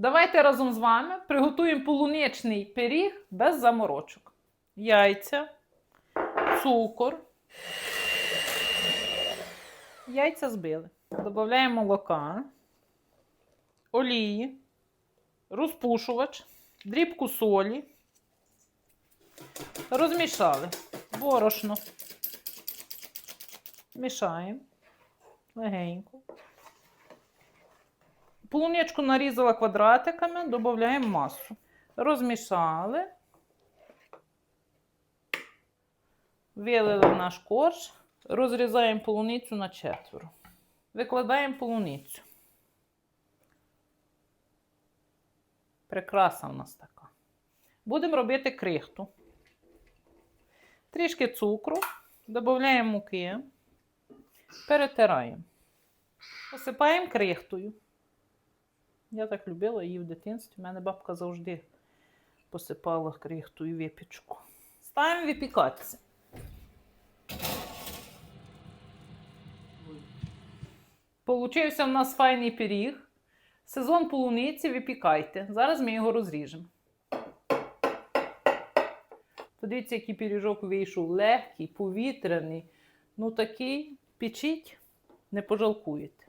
Давайте разом з вами приготуємо полуничний пиріг без заморочок. Яйця, цукор. Яйця збили. Додаємо молока, олії, розпушувач, дрібку солі. Розмішали борошно. Мішаємо легенько. Полуничку нарізала квадратиками, додаємо масу. Розмішали. Вилили наш корж, розрізаємо полуницю на четверо. Викладаємо полуницю. Прикраса в нас така. Будемо робити крихту. Трішки цукру, додаємо муки, перетираємо. Посипаємо крихтою. Я так любила її в дитинстві. У мене бабка завжди посипала крихтою випічку. Ставимо випікатися. Получився в нас файний пиріг. Сезон полуниці випікайте. Зараз ми його розріжемо. Подивіться, який пиріжок вийшов легкий, повітряний. Ну такий печіть, не пожалкуєте.